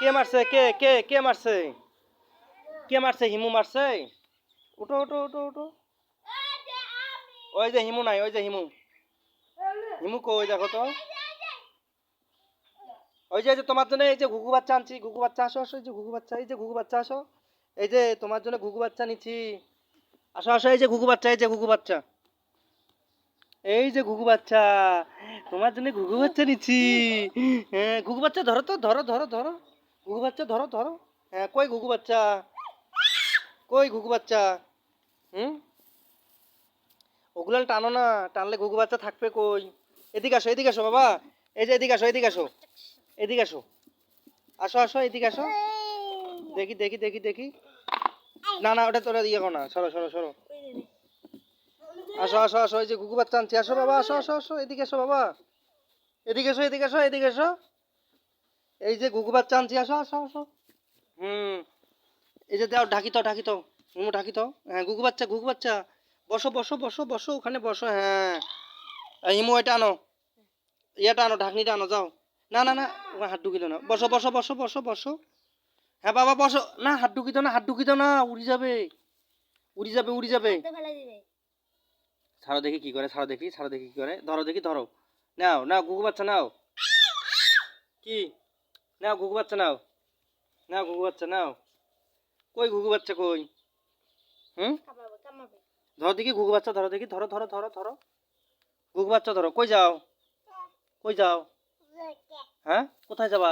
কে মারছে? কে কে কে মারছে? কে মারছে? হিমু মারছে? উঠো উঠো উঠো উঠো। ওই যে হিমু নাই, ওই যে হিমু। হিমু কই? দেখো তো। ওই যে তোমার জন্য এই যে ঘুঘু বাচ্চা আনছি, ঘুঘু বাচ্চা, আসো আসো, এই যে ঘুঘু বাচ্চা, এই যে ঘুঘু বাচ্চা, আসো। এই যে তোমার জন্য ঘুঘু বাচ্চা নিচ্ছি। আসো আসো, এই যে ঘুঘু বাচ্চা, এই যে ঘুঘু বাচ্চা। এই যে ঘুঘু বাচ্চা, তোমার জন্য ঘুঘু বাচ্চা নিচ্ছি। হ্যাঁ ঘুঘু বাচ্চা ধরো তো, ধরো ধরো ধরো। ঘুঘু বাচ্চা, ধরো ধরো। হ্যাঁ কই ঘুঘু বাচ্চা? কই ঘুঘু বাচ্চা? হুম? ওগুলো টানো না, টানলে ঘুঘু বাচ্চা থাকবে কই? এদিকে আসো এদিকে আসো বাবা। এই যে এদিকে আসো এদিকে আসো। এদিকে আসো। আসো আসো, এদিকে আসো। দেখি দেখি দেখি দেখি। না না, ওটা তোরা ইয়ে না। সরো সরো সরো। আসো আসো আসো, এই যে ঘুঘু বাচ্চা আনছি। আসো বাবা, আসো আসো আসো, এদিকে আসো বাবা। এদিকে এসো এদিকে আসো, এদিকে এসো এই যে ঘুঘু বাচ্চা আনছি আসো আসো আসো। হুম। এই যে দাও ঢাকি তো ঢাকি তো হুম ঢাকি তো হ্যাঁ ঘুঘু বাচ্চা ঘুঘু বাচ্চা। বসো বসো বসো বসো ওখানে বসো হ্যাঁ। হিমু এটা আনো। ইয়েটা আনো ঢাকনিটা আনো যাও। না না না ওখানে হাত ঢুকিত না। বসো বসো বসো বসো বসো। হ্যাঁ বাবা বসো। না হাত ঢুকিত না হাত ঢুকিত না উড়ি যাবে। উড়ি যাবে উড়ি যাবে। ছাড়ো দেখি কি করে ছাড়ো দেখি ছাড়ো দেখি কি করে। ধরো দেখি ধরো। নাও নাও ঘুঘু বাচ্চা নাও। কি? নাও ঘুঘু বাচ্চা নাও। নাও ঘুঘু বাচ্চা, নাও। কই ঘুঘু বাচ্চা কই? হুম? ধরো দেখি ঘুঘু বাচ্চা, ধরো দেখি, ধরো ধরো ধরো ধরো। ঘুঘু বাচ্চা ধরো, কই যাও? কই যাও? হ্যাঁ? কোথায় যাবা?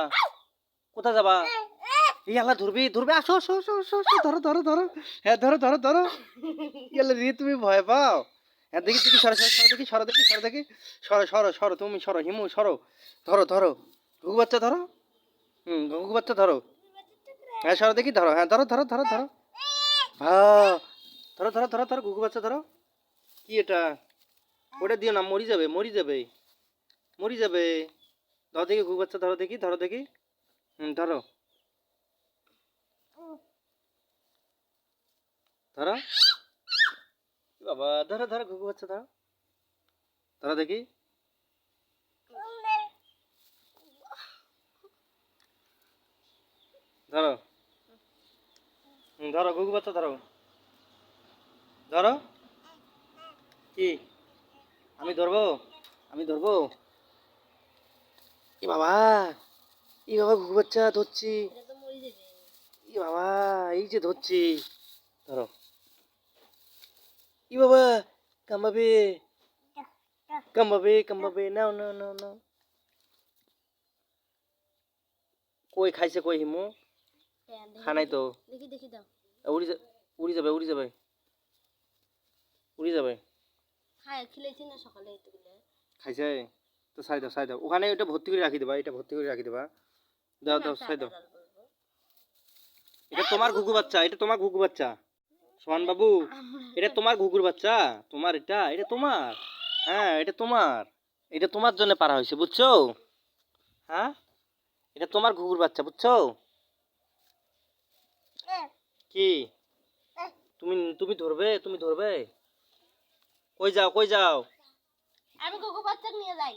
কোথায় যাবা? আল্লাহ ধরবি, ধরবে, আসো আসো আসো আসো আসো, ধরো ধরো ধরো। হ্যাঁ ধরো ধরো ধরো। ইয়াল্লা রে তুমি ভয় পাও? হ্যাঁ দেখি দেখি সরো সরো, দেখি সরো দেখি সরো দেখি। সরো সরো সরো, তুমি সরো, হিমু, সরো। ধরো ধরো। ঘুঘু বাচ্চা ধরো। হুম ঘুঘু বাচ্চা ধরো। হ্যাঁ সরো দেখি, ধরো। হ্যাঁ ধরো ধরো ধরো ধরো। হ্যাঁ ধরো ধরো ধরো ধরো ঘুঘু বাচ্চা ধরো। কি এটা? ওটা দিও না, মরি যাবে মরি যাবে। মরি যাবে। ধরো দেখি ঘুঘু বাচ্চা ধরো দেখি ধরো দেখি। হুম, ধরো। ধরো। বাবা, ধরো ধরো ঘুঘু বাচ্চা ধরো। ধরো দেখি। ধরো। ধরো, ঘুঘু বাচ্চা ধরো। ধরো। কি? আমি ধরবো? আমি ধরবো? এ বাবা এই বাবা ঘুঘু বাচ্চা ধরছি। ই বাবা, এই যে ধরছি। ধরো। ই বাবা কামাবে কামাবে কামাবে নাও নাও নাও নাও। কই খাইছে, কই হিমু? খানাই তো। দেখি দেখি দাও। উড়ি উড়ি যাবে উড়ি যাবে। উড়ি যাবে। খায় খেলেছি না সকালে এতগুলো? খাইছে? তো সাই দাও সাই দাও। ওখানে ওটা ভর্তি করে রাখি দেবা এটা ভর্তি করে রাখি দেবা। দাও দাও সাই দাও। এটা তোমার ঘুঘু বাচ্চা এটা তোমার ঘুঘু বাচ্চা। সোহান বাবু এটা তোমার ঘুঘুর বাচ্চা তোমার এটা এটা তোমার। হ্যাঁ এটা তোমার। এটা তোমার জন্য পারা হয়েছে বুঝছ? হ্যাঁ? এটা তোমার ঘুঘুর বাচ্চা বুঝছ? কি? তুমি তুমি ধরবে? তুমি ধরবে? কই যাও কই যাও? আমি কোকো বাচ্চা নিয়ে যাই।